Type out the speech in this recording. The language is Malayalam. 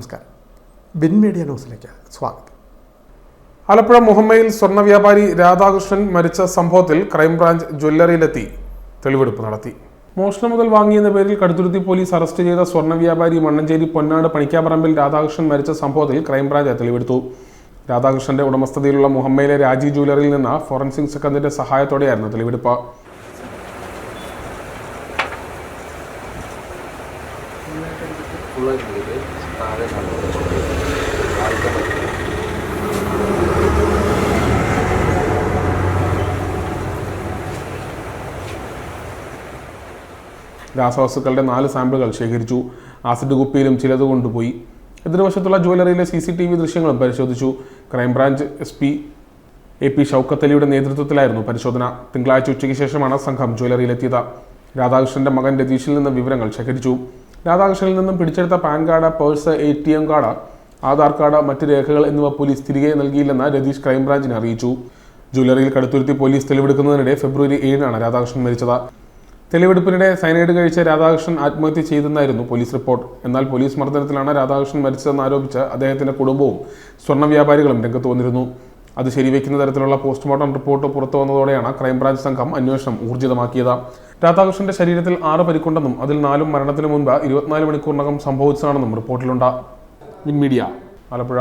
നമസ്കാരം. ബിൻ മീഡിയ ന്യൂസിലേക്ക് സ്വാഗതം. ആലപ്പുഴ മുഹമ്മയിൽ സ്വർണ വ്യാപാരി രാധാകൃഷ്ണൻ മരിച്ച സംഭവത്തിൽ ക്രൈംബ്രാഞ്ച് ജ്വല്ലറിയിലെത്തി തെളിവെടുപ്പ് നടത്തി. മോഷണം മുതൽ വാങ്ങിയെന്ന പേരിൽ കടുത്തുരുത്തി പോലീസ് അറസ്റ്റ് ചെയ്ത സ്വർണ വ്യാപാരി മണ്ണഞ്ചേരി പൊന്നാട് പണിക്കാപ്പറമ്പിൽ രാധാകൃഷ്ണൻ മരിച്ച സംഭവത്തിൽ ക്രൈംബ്രാഞ്ച് തെളിവെടുത്തു. രാധാകൃഷ്ണന്റെ ഉടമസ്ഥതയിലുള്ള മുഹമ്മയിലെ രാജി ജ്വല്ലറിയിൽ നിന്ന് ഫോറൻസിക് സംഘത്തിന്റെ സഹായത്തോടെയായിരുന്നു തെളിവെടുപ്പ്. രാസവസ്തുക്കളുടെ നാല് സാമ്പിളുകൾ ശേഖരിച്ചു. ആസിഡ് കുപ്പിയിലും ചിലത് കൊണ്ടുപോയി. എതിർവശത്തുള്ള ജ്വല്ലറിയിലെ സി സി ടി വി ദൃശ്യങ്ങളും പരിശോധിച്ചു. Crime branch S P A P Shoukath അലിയുടെ നേതൃത്വത്തിലായിരുന്നു പരിശോധന. തിങ്കളാഴ്ച ഉച്ചയ്ക്ക് ശേഷമാണ് സംഘം ജ്വല്ലറിയിലെത്തിയത്. രാധാകൃഷ്ണന്റെ മകൻ രതീഷിൽ നിന്ന് വിവരങ്ങൾ ശേഖരിച്ചു. രാധാകൃഷ്ണനിൽ നിന്നും പിടിച്ചെടുത്ത PAN card purse A T M card Aadhaar card മറ്റ് രേഖകൾ എന്നിവ പോലീസ് തിരികെ നൽകിയില്ലെന്ന് രതീഷ് ക്രൈംബ്രാഞ്ചിനെ അറിയിച്ചു. ജ്വല്ലറിയിൽ കടുത്തുരുത്തി പോലീസ് തെളിവെടുക്കുന്നതിനിടെ ഫെബ്രുവരി ഏഴിനാണ് രാധാകൃഷ്ണൻ മരിച്ചത്. തെളിവെടുപ്പിനിടെ സൈനൈഡ് കഴിച്ച രാധാകൃഷ്ണൻ ആത്മഹത്യ ചെയ്തെന്നായിരുന്നു പോലീസ് റിപ്പോർട്ട്. എന്നാൽ പോലീസ് മർദ്ദനത്തിലാണ് രാധാകൃഷ്ണൻ മരിച്ചതെന്ന് ആരോപിച്ച് അദ്ദേഹത്തിന്റെ കുടുംബവും സ്വർണ വ്യാപാരികളും രംഗത്ത് വന്നിരുന്നു. അത് ശരിവെക്കുന്ന തരത്തിലുള്ള പോസ്റ്റ്മോർട്ടം റിപ്പോർട്ട് പുറത്തു വന്നതോടെയാണ് ക്രൈംബ്രാഞ്ച് സംഘം അന്വേഷണം ഊർജിതമാക്കിയത്. രാധാകൃഷ്ണന്റെ ശരീരത്തിൽ ആറ് പരിക്കുണ്ടെന്നും അതിൽ നാലും മരണത്തിന് മുൻപ് ഇരുപത്തിനാല് മണിക്കൂറിനകം സംഭവിച്ചതാണെന്നും റിപ്പോർട്ടിലുണ്ട്. മീഡിയ ആലപ്പുഴ.